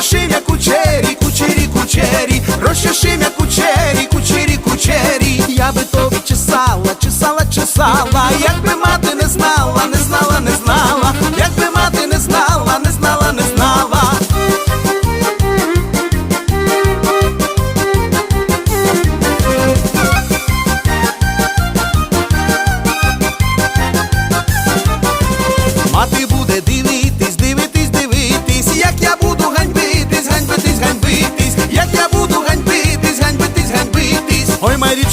розчешив, як кучері, кучері, кучері, розчешив, як кучері, кучері, кучері, я би то відчесала, чесала, чесала, якби мати не знала, не знала, не знала, як би мати не знала, не знала, не знала. Мати